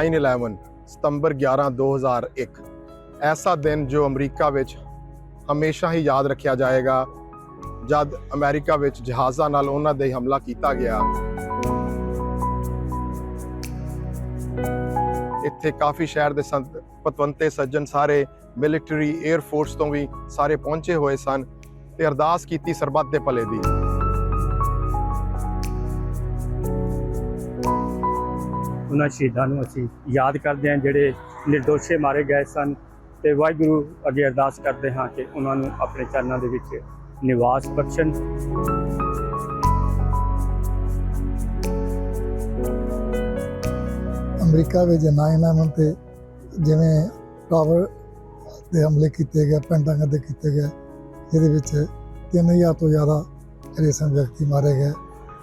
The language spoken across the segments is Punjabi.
9/11 ਸਤੰਬਰ 11 2001 ਐਸਾ ਦਿਨ ਜੋ ਅਮਰੀਕਾ ਵਿੱਚ ਹਮੇਸ਼ਾ ਹੀ ਯਾਦ ਰੱਖਿਆ ਜਾਏਗਾ ਜਦ ਅਮਰੀਕਾ ਵਿੱਚ ਜਹਾਜ਼ਾਂ ਨਾਲ ਉਹਨਾਂ ਦੇ ਹਮਲਾ ਕੀਤਾ ਗਿਆ ਇੱਥੇ ਕਾਫੀ ਸ਼ਹਿਰ ਦੇ ਸੰਤ ਪਤਵੰਤੇ ਸੱਜਣ ਸਾਰੇ ਮਿਲਟਰੀ 에ਅਰ ਫੋਰਸ ਤੋਂ ਵੀ ਸਾਰੇ ਪਹੁੰਚੇ ਹੋਏ ਸਨ ਤੇ ਅਰਦਾਸ ਕੀਤੀ ਸਰਬੱਤ ਦੇ ਭਲੇ ਦੀ ਉਹਨਾਂ ਸ਼ਹੀਦਾਂ ਨੂੰ ਅਸੀਂ ਯਾਦ ਕਰਦੇ ਹਾਂ, ਜਿਹੜੇ ਨਿਰਦੋਸ਼ੇ ਮਾਰੇ ਗਏ ਸਨ ਤੇ ਵਾਹਿਗੁਰੂ ਅੱਗੇ ਅਰਦਾਸ ਕਰਦੇ ਹਾਂ ਕਿ ਉਹਨਾਂ ਨੂੰ ਆਪਣੇ ਚਰਨਾਂ ਦੇ ਵਿੱਚ ਨਿਵਾਸ ਬਖਸ਼ਣ। ਅਮਰੀਕਾ ਵਿੱਚ 9/11 ਤੇ ਜਿਵੇਂ ਟਾਵਰ ਦੇ ਹਮਲੇ ਕੀਤੇ ਗਏ, ਪੈਂਟਾਗਨ ਤੇ ਕੀਤੇ ਗਏ, ਇਹਦੇ ਵਿੱਚ 3000 ਤੋਂ ਜ਼ਿਆਦਾ ਰੇਸਨ ਵਿਅਕਤੀ ਮਾਰੇ ਗਏ।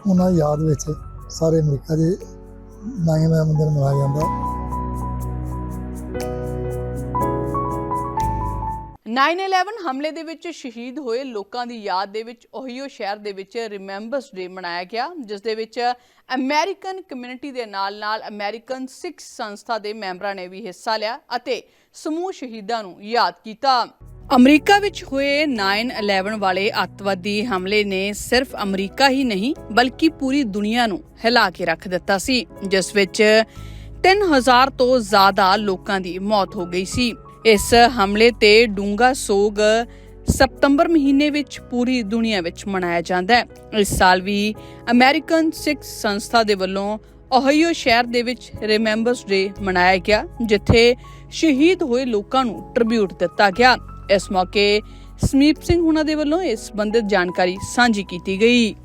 ਉਹਨਾਂ ਯਾਦ ਵਿੱਚ ਸਾਰੇ ਅਮਰੀਕਾ ਦੇ 9/11 ਦਿਨ ਮਨਾਇਆ ਜਾਂਦਾ। 9/11 ਹਮਲੇ ਦੇ ਵਿੱਚ ਸ਼ਹੀਦ ਹੋਏ ਲੋਕਾਂ ਦੀ ਯਾਦ ਦੇ ਵਿੱਚ ਓਹੀਓ ਸ਼ਹਿਰ ਦੇ ਵਿੱਚ ਰਿਮੈਂਬਰਸ ਡੇ ਮਨਾਇਆ ਗਿਆ, ਜਿਸ ਦੇ ਵਿੱਚ ਅਮਰੀਕਨ ਕਮਿਊਨਿਟੀ ਦੇ ਨਾਲ-ਨਾਲ ਅਮਰੀਕਨ ਸਿੱਖ ਸੰਸਥਾ ਦੇ ਮੈਂਬਰਾਂ ਨੇ ਵੀ ਹਿੱਸਾ ਲਿਆ ਅਤੇ ਸਮੂਹ ਸ਼ਹੀਦਾਂ ਨੂੰ ਯਾਦ ਕੀਤਾ। ਅਮਰੀਕਾ ਵਿੱਚ ਹੋਏ 9/11 ਵਾਲੇ ਅੱਤਵਾਦੀ ਹਮਲੇ ਨੇ ਸਿਰਫ ਅਮਰੀਕਾ ਹੀ ਨਹੀਂ, ਬਲਕਿ ਪੂਰੀ ਦੁਨੀਆ ਨੂੰ ਹਿਲਾ ਕੇ ਰੱਖ ਦਿੱਤਾ ਸੀ, ਜਿਸ ਵਿੱਚ 3000 ਤੋਂ ਜ਼ਿਆਦਾ ਲੋਕਾਂ ਦੀ ਮੌਤ ਹੋ ਗਈ ਸੀ। ਇਸ ਹਮਲੇ ਤੇ ਡੂੰਗਾ ਸੋਗ ਸਤੰਬਰ ਮਹੀਨੇ ਵਿੱਚ ਪੂਰੀ ਦੁਨੀਆ ਵਿੱਚ ਮਨਾਇਆ ਜਾਂਦਾ ਹੈ। ਇਸ ਸਾਲ ਵੀ ਅਮਰੀਕਨ ਸਿੱਖ ਸੰਸਥਾ ਦੇ ਵੱਲੋਂ ਓਹਾਈਓ ਸ਼ਹਿਰ ਦੇ ਵਿੱਚ ਰਿਮੈਂਬਰਸ ਡੇ ਮਨਾਇਆ ਗਿਆ, ਜਿੱਥੇ ਸ਼ਹੀਦ ਹੋਏ ਲੋਕਾਂ ਨੂੰ ਟ੍ਰਿਬਿਊਟ ਦਿੱਤਾ ਗਿਆ। ਇਸ ਮੌਕੇ ਸਮੀਪ ਸਿੰਘ ਹੁਣਾਂ ਦੇ ਵੱਲੋਂ ਇਸ ਸੰਬੰਧਿਤ ਜਾਣਕਾਰੀ ਸਾਂਝੀ ਕੀਤੀ ਗਈ।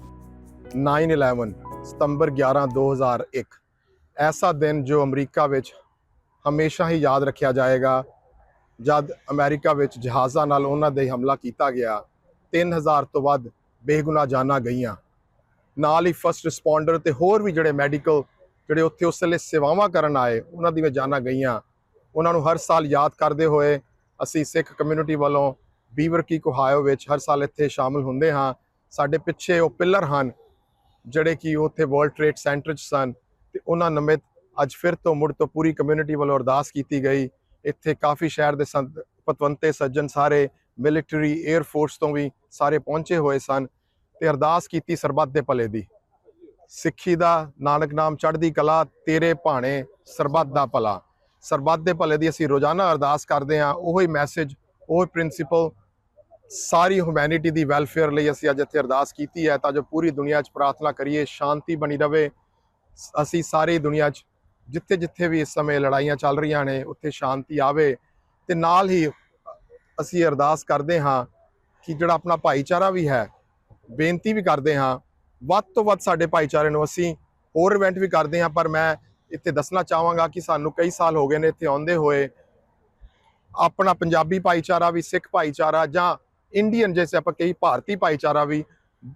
9/11 ਸਤੰਬਰ 11 2001 ਐਸਾ ਦਿਨ ਜੋ ਅਮਰੀਕਾ ਵਿੱਚ ਹਮੇਸ਼ਾ ਹੀ ਯਾਦ ਰੱਖਿਆ ਜਾਏਗਾ। ਜਦ ਅਮਰੀਕਾ ਵਿੱਚ ਜਹਾਜ਼ਾਂ ਨਾਲ ਉਹਨਾਂ ਦੇ ਹਮਲਾ ਕੀਤਾ ਗਿਆ 3000 ਤੋਂ ਵੱਧ ਬੇਗੁਨਾਹ ਜਾਨਾਂ ਗਈਆਂ। ਨਾਲ ਹੀ ਫਸਟ ਰਿਸਪੌਂਡਰ ਤੇ ਹੋਰ ਵੀ ਜਿਹੜੇ ਮੈਡੀਕਲ ਜਿਹੜੇ ਉੱਥੇ ਉਸ ਵੇਲੇ ਸੇਵਾਵਾਂ ਕਰਨ ਆਏ, ਉਹਨਾਂ ਦੀਆਂ ਜਾਨਾਂ ਗਈਆਂ। ਉਹਨਾਂ ਨੂੰ ਹਰ ਸਾਲ ਯਾਦ ਕਰਦੇ ਹੋਏ ਅਸੀਂ ਸਿੱਖ ਕਮਿਊਨਿਟੀ ਵੱਲੋਂ ਬੀਵਰ ਕੀ ਕੋਹਾਇਓ ਵਿੱਚ ਹਰ ਸਾਲ ਇੱਥੇ ਸ਼ਾਮਲ ਹੁੰਦੇ ਹਾਂ। ਸਾਡੇ ਪਿੱਛੇ ਉਹ ਪਿੱਲਰ ਹਨ, ਜਿਹੜੇ ਕਿ ਉੱਥੇ ਵਰਲਡ ਟ੍ਰੇਡ ਸੈਂਟਰ 'ਚ ਸਨ ਤੇ ਉਹਨਾਂ ਨਮਿਤ ਅੱਜ ਫਿਰ ਤੋਂ ਮੁੜ ਤੋਂ ਪੂਰੀ ਕਮਿਊਨਿਟੀ ਵੱਲੋਂ ਅਰਦਾਸ ਕੀਤੀ ਗਈ। ਇੱਥੇ ਕਾਫੀ ਸ਼ਹਿਰ ਦੇ ਸੰਤ ਪਤਵੰਤੇ, ਸੱਜਣ ਸਾਰੇ ਮਿਲਟਰੀ 에ਅਰ ਫੋਰਸ ਤੋਂ ਵੀ ਸਾਰੇ ਪਹੁੰਚੇ ਹੋਏ ਸਨ ਤੇ ਅਰਦਾਸ ਕੀਤੀ ਸਰਬੱਤ ਦੇ ਭਲੇ ਦੀ। ਸਿੱਖੀ ਦਾ ਨਾਨਕ ਨਾਮ ਚੜ੍ਹਦੀ ਕਲਾ, ਤੇਰੇ ਭਾਣੇ ਸਰਬੱਤ ਦਾ ਭਲਾ। ਸਰਬੱਤ ਦੇ ਭਲੇ ਦੀ ਅਸੀਂ ਰੋਜ਼ਾਨਾ ਅਰਦਾਸ ਕਰਦੇ ਹਾਂ, ਉਹੀ ਮੈਸੇਜ ਉਹ ਪ੍ਰਿੰਸੀਪਲ ਸਾਰੀ ਹਿਊਮੈਨਿਟੀ ਦੀ ਵੈਲਫੇਅਰ ਲਈ ਅਸੀਂ ਅੱਜ ਇੱਥੇ ਅਰਦਾਸ ਕੀਤੀ ਹੈ ਤਾਂ ਜੋ ਪੂਰੀ ਦੁਨੀਆ 'ਚ ਪ੍ਰਾਰਥਨਾ ਕਰੀਏ, ਸ਼ਾਂਤੀ ਬਣੀ ਰਵੇ। ਅਸੀਂ ਸਾਰੀ ਦੁਨੀਆ 'ਚ ਜਿੱਥੇ ਜਿੱਥੇ ਵੀ ਇਸ ਸਮੇਂ ਲੜਾਈਆਂ ਚੱਲ ਰਹੀਆਂ ਨੇ, ਉੱਥੇ ਸ਼ਾਂਤੀ ਆਵੇ ਤੇ ਨਾਲ ਹੀ ਅਸੀਂ ਅਰਦਾਸ ਕਰਦੇ ਹਾਂ ਕਿ ਜਿਹੜਾ ਆਪਣਾ ਭਾਈਚਾਰਾ ਵੀ ਹੈ, ਬੇਨਤੀ ਵੀ ਕਰਦੇ ਹਾਂ, ਵੱਧ ਤੋਂ ਵੱਧ ਸਾਡੇ ਭਾਈਚਾਰੇ ਨੂੰ ਅਸੀਂ ਹੋਰ ਇਵੈਂਟ ਵੀ ਕਰਦੇ ਹਾਂ, ਪਰ ਮੈਂ ਇੱਥੇ ਦੱਸਣਾ ਚਾਹਾਂਗਾ ਕਿ ਸਾਨੂੰ ਕਈ ਸਾਲ ਹੋ ਗਏ ਨੇ ਇੱਥੇ ਆਉਂਦੇ ਹੋਏ। ਆਪਣਾ ਪੰਜਾਬੀ ਭਾਈਚਾਰਾ ਵੀ, ਸਿੱਖ ਭਾਈਚਾਰਾ ਜਾਂ ਇੰਡੀਅਨ ਜੈਸੇ ਆਪਾਂ ਕਈ ਭਾਰਤੀ ਭਾਈਚਾਰਾ ਵੀ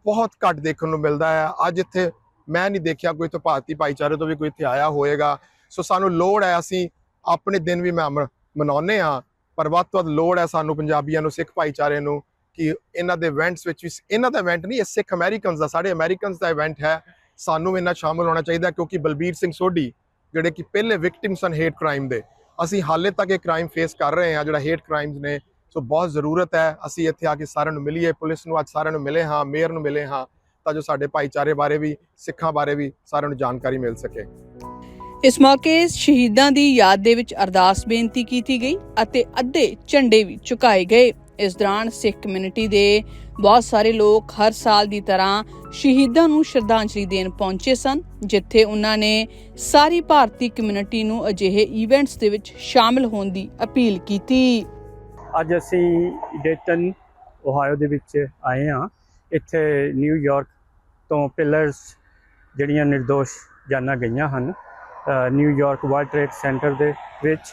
ਬਹੁਤ ਘੱਟ ਦੇਖਣ ਨੂੰ ਮਿਲਦਾ ਹੈ। ਅੱਜ ਇੱਥੇ ਮੈਂ ਨਹੀਂ ਦੇਖਿਆ ਕੋਈ ਤੋਂ ਭਾਰਤੀ ਭਾਈਚਾਰੇ ਤੋਂ ਵੀ ਕੋਈ ਇੱਥੇ ਆਇਆ ਹੋਏਗਾ। ਸੋ ਸਾਨੂੰ ਲੋੜ ਹੈ, ਅਸੀਂ ਆਪਣੇ ਦਿਨ ਵੀ ਮੈਂ ਮਨਾਉਨੇ ਆ ਪਰ ਵੱਧ ਤੋਂ ਵੱਧ ਲੋੜ ਹੈ ਸਾਨੂੰ ਪੰਜਾਬੀਆਂ ਨੂੰ, ਸਿੱਖ ਭਾਈਚਾਰੇ ਨੂੰ ਕਿ ਇਹਨਾਂ ਦੇ ਇਵੈਂਟਸ ਵਿੱਚ ਵੀ ਇਹਨਾਂ ਦਾ ਇਵੈਂਟ ਨਹੀਂ, ਇਹ ਸਿੱਖ ਅਮਰੀਕਨਸ ਦਾ, ਸਾਡੇ ਅਮਰੀਕਨਸ ਦਾ ਇਵੈਂਟ ਹੈ। ਸਾਨੂੰ ਵੀ ਇਹਨਾਂ 'ਚ ਸ਼ਾਮਲ ਹੋਣਾ ਚਾਹੀਦਾ ਕਿਉਂਕਿ ਬਲਬੀਰ ਸਿੰਘ ਸੋਢੀ ਜਿਹੜੇ ਕਿ ਪਹਿਲੇ ਵਿਕਟਿਮ ਸਨ ਹੇਟ ਕ੍ਰਾਈਮ ਦੇ। ਅਸੀਂ ਹਾਲੇ ਤੱਕ ਇਹ ਕ੍ਰਾਈਮ ਫੇਸ ਕਰ ਰਹੇ ਹਾਂ, ਜਿਹੜਾ ਹੇਟ ਕ੍ਰਾਈਮਸ ਨੇ। ਸੋ ਬਹੁਤ ਜ਼ਰੂਰਤ ਹੈ, ਅਸੀਂ ਇੱਥੇ ਆ ਕੇ ਸਾਰਿਆਂ ਨੂੰ ਮਿਲੀਏ, ਪੁਲਿਸ ਨੂੰ ਅੱਜ ਸਾਰਿਆਂ ਨੂੰ ਮਿਲੇ ਹਾਂ ਮੇਅਰ ਨੂੰ ਮਿਲੇ ਹਾਂ, ਤਾਂ ਜੋ ਸਾਡੇ ਭਾਈਚਾਰੇ ਬਾਰੇ ਵੀ, ਸਿੱਖਾਂ ਬਾਰੇ ਵੀ ਸਾਰਿਆਂ ਨੂੰ ਜਾਣਕਾਰੀ ਮਿਲ ਸਕੇ। ਇਸ ਮੌਕੇ ਸ਼ਹੀਦਾਂ ਦੀ ਯਾਦ ਦੇ ਵਿੱਚ ਅਰਦਾਸ ਬੇਨਤੀ ਕੀਤੀ ਗਈ ਅਤੇ ਅੱਧੇ ਝੰਡੇ ਵੀ ਚੁਕਾਏ ਗਏ। ਇਸ ਦੌਰਾਨ ਸਿੱਖ ਕਮਿਊਨਿਟੀ ਦੇ ਬਹੁਤ ਸਾਰੇ ਲੋਕ ਹਰ ਸਾਲ ਦੀ ਤਰ੍ਹਾਂ ਸ਼ਹੀਦਾਂ ਨੂੰ ਸ਼ਰਧਾਂਜਲੀ ਦੇਣ ਪਹੁੰਚੇ ਸਨ ਜਿੱਥੇ ਉਹਨਾਂ ਨੇ ਸਾਰੀ ਭਾਰਤੀ ਕਮਿਊਨਿਟੀ ਨੂੰ ਅਜਿਹੇ ਇਵੈਂਟਸ ਦੇ ਵਿੱਚ ਸ਼ਾਮਲ ਹੋਣ ਦੀ ਅਪੀਲ ਕੀਤੀ। ਅੱਜ ਅਸੀਂ ਡੇਟਨ ਓਹਾਇਓ ਦੇ ਵਿੱਚ ਆਏ ਹਾਂ। ਇੱਥੇ ਨਿਊਯਾਰਕ ਤੋਂ ਪਿਲਰਸ ਜਿਹੜੀਆਂ ਨਿਰਦੋਸ਼ ਜਾਨਾਂ ਗਈਆਂ ਹਨ ਅ, New York world trade center ਦੇ ਵਿੱਚ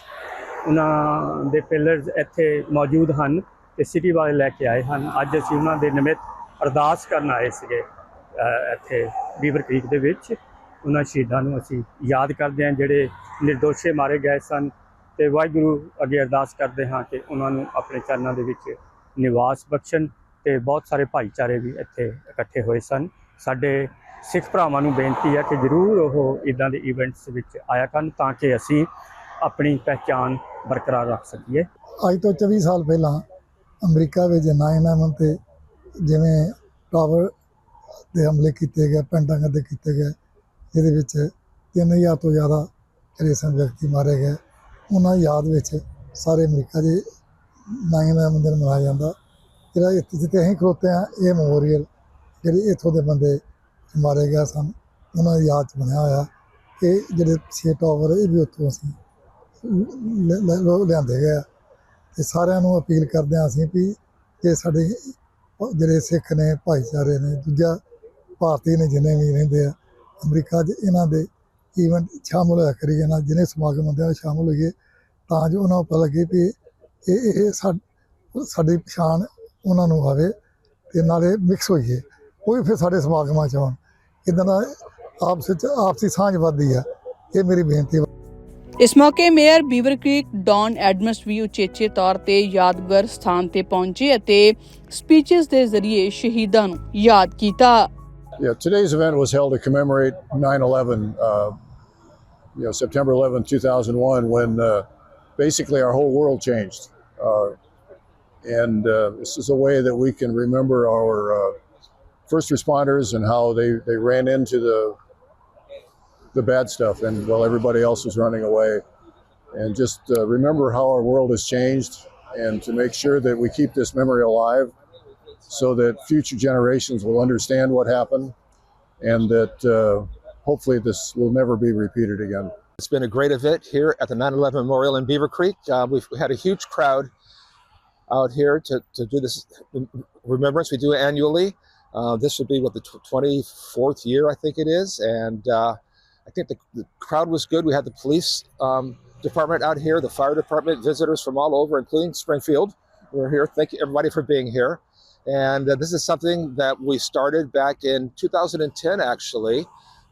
ਉਹਨਾਂ ਦੇ ਪਿਲਰਸ ਇੱਥੇ ਮੌਜੂਦ ਹਨ। ਤੇ ਸਿਟੀ ਵਾਲੇ ਲੈ ਕੇ ਆਏ ਹਨ। ਅੱਜ ਅਸੀਂ ਉਹਨਾਂ ਦੇ ਨਿਮਿਤ ਅਰਦਾਸ ਕਰਨ ਆਏ ਸੀਗੇ ਇੱਥੇ ਬੀਵਰ ਕ੍ਰੀਕ ਦੇ ਵਿੱਚ। ਉਹਨਾਂ ਸ਼ਹੀਦਾਂ ਨੂੰ ਅਸੀਂ ਯਾਦ ਕਰਦੇ ਹਾਂ, ਜਿਹੜੇ ਨਿਰਦੋਸ਼ੇ ਮਾਰੇ ਗਏ ਸਨ ਤੇ ਵਾਹਿਗੁਰੂ ਅੱਗੇ ਅਰਦਾਸ ਕਰਦੇ ਹਾਂ ਕਿ ਉਹਨਾਂ ਨੂੰ ਆਪਣੇ ਚਰਨਾਂ ਦੇ ਵਿੱਚ ਨਿਵਾਸ ਬਖਸ਼ਣ ਤੇ ਬਹੁਤ ਸਾਰੇ ਭਾਈਚਾਰੇ ਵੀ ਇੱਥੇ ਇਕੱਠੇ ਹੋਏ ਸਨ। ਸਾਡੇ ਸਿੱਖ ਭਰਾਵਾਂ ਨੂੰ ਬੇਨਤੀ ਹੈ ਕਿ ਜ਼ਰੂਰ ਉਹ ਇਦਾਂ ਦੇ ਇਵੈਂਟਸ ਵਿੱਚ ਆਇਆ ਕਰਨ ਤਾਂ ਕਿ ਅਸੀਂ ਆਪਣੀ ਪਹਿਚਾਣ ਬਰਕਰਾਰ ਰੱਖ ਸਕੀਏ। ਅੱਜ ਤੋਂ 24 ਸਾਲ ਪਹਿਲਾਂ ਅਮਰੀਕਾ ਵਿੱਚ 9/11 ਤੇ ਜਿਵੇਂ ਟਾਵਰ ਦੇ ਹਮਲੇ ਕੀਤੇ ਗਏ, ਪੈਂਟਾਗਨ ਦੇ ਕੀਤੇ ਗਏ ਜਿਹਦੇ ਵਿੱਚ 3000 ਤੋਂ ਜ਼ਿਆਦਾ ਰੇਸਨ ਵਿਅਕਤੀ ਮਾਰੇ ਗਏ। ਉਹਨਾਂ ਯਾਦ ਵਿੱਚ ਸਾਰੇ ਅਮਰੀਕਾ ਦੇ 9/11 ਦਿਨ ਮਨਾਇਆ ਜਾਂਦਾ। ਜਿਹੜਾ ਇੱਥੇ ਜਿੱਥੇ ਅਸੀਂ ਖਲੋਤੇ ਆ ਇਹ ਮੈਮੋਰੀਅਲ ਜਿਹੜੇ ਇੱਥੋਂ ਦੇ ਬੰਦੇ ਮਾਰੇ ਗਏ ਸਨ, ਉਹਨਾਂ ਦੀ ਯਾਦ 'ਚ ਬਣਿਆ ਹੋਇਆ ਇਹ ਜਿਹੜੇ ਛੇ ਟਾਵਰ ਇਹ ਵੀ ਉੱਥੋਂ ਅਸੀਂ ਲ- ਲਿਆਂਦੇ ਗਏ ਆ। ਤੇ ਸਾਰਿਆਂ ਨੂੰ ਅਪੀਲ ਕਰਦੇ ਹਾਂ ਅਸੀਂ ਵੀ ਇਹ ਸਾਡੇ ਜਿਹੜੇ ਸਿੱਖ ਨੇ, ਭਾਈਚਾਰੇ ਨੇ, ਦੂਜਾ ਭਾਰਤੀ ਨੇ ਜਿੰਨੇ ਵੀ ਰਹਿੰਦੇ ਆ, ਅਮਰੀਕਾ 'ਚ ਇਹਨਾਂ ਦੇ ਈਵੈਂਟ ਸ਼ਾਮਲ ਹੋਇਆ ਕਰੀ ਜਾਣਾ ਜਿਹਨੇ ਸਮਾਗਮ ਹੁੰਦੇ ਆ ਉਹ ਸ਼ਾਮਲ ਹੋਈਏ, ਤਾਂ ਜੋ ਉਹਨਾਂ ਨੂੰ ਪਤਾ ਲੱਗੇ ਵੀ ਇਹ ਇਹ ਸਾਡੀ ਪਛਾਣ ਉਹਨਾਂ ਨੂੰ ਆਵੇ ਤੇ ਨਾਲੇ ਮਿਕਸ ਹੋਈਏ, ਉਹ ਵੀ ਫਿਰ ਸਾਡੇ ਸਮਾਗਮਾਂ 'ਚ ਆਉਣ। ਇਦਾਂ ਦਾ ਆਪਸ ਵਿੱਚ ਆਪਸੀ ਸਾਂਝ ਵੱਧਦੀ ਆ, ਇਹ ਮੇਰੀ ਬੇਨਤੀ ਇਸ ਮੌਕੇ mayor Beaver Creek Don Adams ਵੀ ਉਚੇਚੇ ਤੌਰ ਤੇ ਯਾਦਗਾਰ ਸਥਾਨ ਤੇ ਪਹੁੰਚੇ ਅਤੇ ਸਪੀਚਸ ਦੇ ਜ਼ਰੀਏ ਸ਼ਹੀਦਾਂ ਨੂੰ ਯਾਦ ਕੀਤਾ Yeah, today's event was held to commemorate 9/11, uh, you know, September 11, 2001, when uh, basically our whole world changed. Uh, and uh, this is a way that we can remember our uh, first responders and how they, they ran into the the bad stuff, and while everybody else was running away, and just uh, remember how our world has changed, and to make sure that we keep this memory alive so that future generations will understand what happened and that uh, hopefully this will never be repeated again. It's been a great event here at the 9 11 Memorial in Beaver Creek. Uh, we've had a huge crowd out here to, to do this remembrance. We do annually. Uh, this would be what the tw- 24th year, I think it is. And uh, I think the, the crowd was good. We had the police um, department out here, the fire department, visitors from all over, including Springfield. We're here. Thank you, everybody, for being here. And uh, this is something that we started back in 2010, actually,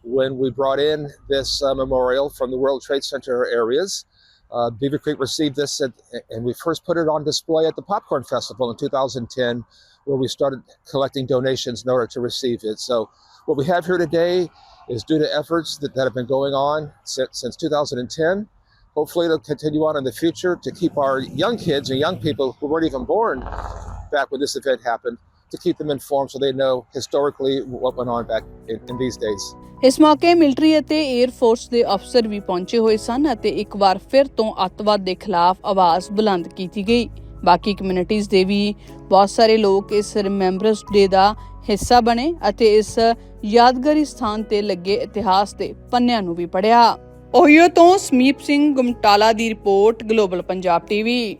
when we brought in this uh, memorial from the World Trade Center areas. Uh, Beaver Creek received this, at, and we first put it on display at the Popcorn Festival in 2010, where we started collecting donations in order to receive it. So, what we have here today is due to efforts that, that have been going on since, since 2010. Hopefully, it'll continue on in the future to keep our young kids and young people who weren't even born back when this event happened to keep them informed so they know historically what went on back in, in these days. ਇਸ ਮੌਕੇ ਮਿਲਟਰੀ ਅਤੇ 에ਅਰ ਫੋਰਸ ਦੇ ਅਫਸਰ ਵੀ ਪਹੁੰਚੇ ਹੋਏ ਸਨ ਅਤੇ ਇੱਕ ਵਾਰ ਫਿਰ ਤੋਂ ਅੱਤਵਾਦ ਦੇ ਖਿਲਾਫ ਆਵਾਜ਼ ਬੁਲੰਦ ਕੀਤੀ ਗਈ ਬਾਕੀ ਕਮਿਊਨਿਟੀਜ਼ ਦੇ ਵੀ ਬਹੁਤ ਸਾਰੇ ਲੋਕ ਇਸ ਰਿਮੈਂਬਰੈਂਸ ਡੇ ਦਾ ਹਿੱਸਾ ਬਣੇ ਅਤੇ ਇਸ ਯਾਦਗਾਰੀ ਸਥਾਨ ਤੇ ਲੱਗੇ ਇਤਿਹਾਸ ਦੇ ਪੰਨਿਆਂ ਨੂੰ ਵੀ ਪੜਿਆ ਓਹੀਓ ਤੋਂ ਸਮੀਪ ਸਿੰਘ ਗੁਮਟਾਲਾ ਦੀ ਰਿਪੋਰਟ, ਗਲੋਬਲ ਪੰਜਾਬ ਟੀਵੀ।